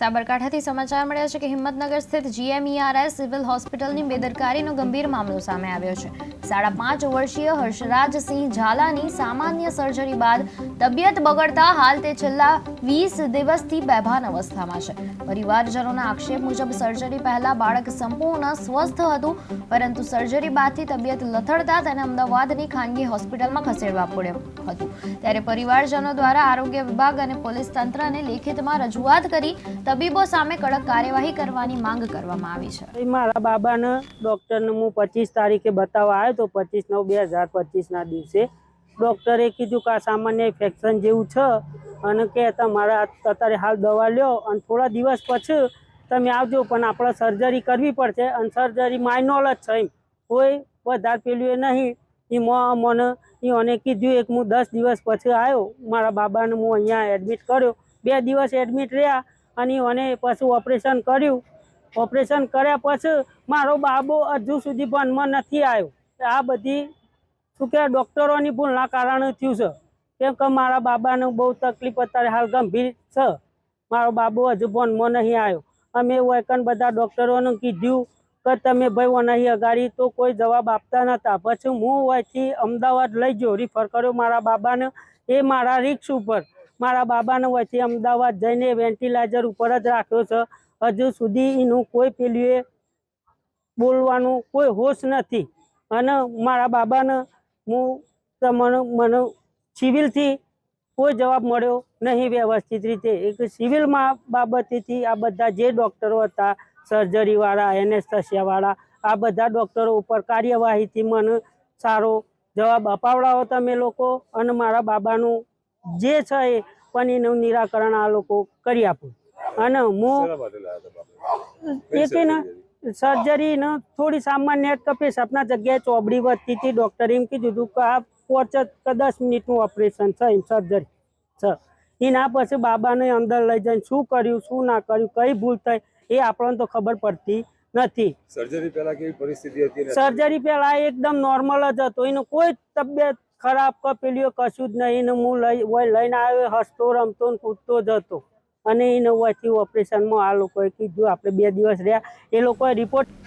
સાબરકાંઠાથી સમાચાર મળ્યા છે કે હિંમતનગર સ્થિત જીએમઈઆરએસ સિવિલ હોસ્પિટલની બેદરકારીનો ગંભીર મામલો સામે આવ્યો છે. સાડા પાંચ વર્ષીય હર્ષરાજસિંહ ઝાલાની સામાન્ય સર્જરી બાદ તબિયત બગડતા હાલ તે છેલ્લા વીસ દિવસથી બેભાન અવસ્થામાં છે. પરિવારજનોના આક્ષેપ મુજબ સર્જરી પહેલા બાળક સંપૂર્ણ સ્વસ્થ હતું, પરંતુ સર્જરી બાદથી તબિયત લથડતા તેને અમદાવાદની ખાનગી હોસ્પિટલમાં ખસેડવા પડ્યું હતું. ત્યારે પરિવારજનો દ્વારા આરોગ્ય વિભાગ અને પોલીસ તંત્રને લેખિતમાં રજૂઆત કરી તબીબો સામે કડક કાર્યવાહી કરવાની માંગ કરવામાં આવી છે. એ મારા બાબાને ડૉક્ટરને હું પચીસ તારીખે બતાવવા આવ્યો તો પચીસ નવ બે હજાર પચીસના દિવસે ડૉક્ટરે કીધું કે આ સામાન્ય ઇન્ફેક્શન જેવું છે અને કે તમારા અત્યારે હાલ દવા લ્યો અને થોડા દિવસ પછી તમે આવજો, પણ આપણે સર્જરી કરવી પડશે અને સર્જરી માઇનોલ જ છે એમ. કોઈ વધારે પેલું એ નહીં. એ મને એને કીધું એક હું દસ દિવસ પછી આવ્યો. મારા બાબાને હું અહીંયા એડમિટ કર્યો. બે દિવસ એડમિટ રહ્યા. અને પછી ઓપરેશન કર્યું. ઓપરેશન કર્યા પછી મારો બાબો હજુ સુધી ભણમાં નથી આવ્યો. આ બધી શું કહેવાય ડૉક્ટરોની ભૂલના કારણે થયું છે. કેમ કે મારા બાબાને બહુ તકલીફ અત્યારે હાલ ગંભીર છે. મારો બાબો હજુ ભણમાં નહીં આવ્યો. અમે વૈકન બધા ડૉક્ટરોને કીધું કે તમે ભાઈ નહીં અગાડી તો કોઈ જવાબ આપતા નહોતા પછી હું અહીંથી અમદાવાદ લઈ ગયો. રિફર કર્યો મારા બાબાને. એ મારા રિક્ષ ઉપર. મારા બાબાને વચ્ચે અમદાવાદ જઈને વેન્ટિલાઇઝર ઉપર જ રાખ્યો છે. હજુ સુધી એનું કોઈ પેલું બોલવાનું કોઈ હોશ નથી. અને મારા બાબાને હું તમને મને સિવિલથી કોઈ જવાબ મળ્યો નહીં વ્યવસ્થિત રીતે. એક સિવિલમાં બાબતેથી આ બધા જે ડૉક્ટરો હતા, સર્જરીવાળા, એનેસ્થેસિયાવાળા, આ બધા ડૉક્ટરો ઉપર કાર્યવાહીથી મને સારો જવાબ અપાવડાવો તમે લોકો અને મારા બાબાનું જે છે એ પણ એનું નિરાકરણ આ લોકો કરી આપું. અને હું એ ને સર્જરી ને થોડી સામાન્ય કે આપના જગ્યાએ ચોબડી વધતી હતી. ડૉક્ટરે એમ કીધું હતું કે આ પાંચ કે દસ મિનિટનું ઓપરેશન છે એમ સર્જરી છે. એના પછી બાબાને અંદર લઈ જઈને શું કર્યું શું ના કર્યું કઈ ભૂલ થઈ એ આપણને તો ખબર પડતી નથી. સર્જરી પહેલા કેવી પરિસ્થિતિ હતી સર્જરી પહેલા એકદમ નોર્મલ જ હતો. એનું કોઈ તબિયત ખરાબ કે પેલીઓ કશું જ નહીં. એને હું લઈ લઈને આવ્યો હસતો રમતો ને કૂદતો જ હતો. અને એને ઓછી ઓપરેશનમાં આ લોકોએ કીધું આપણે બે દિવસ રહ્યા. એ લોકોએ રિપોર્ટ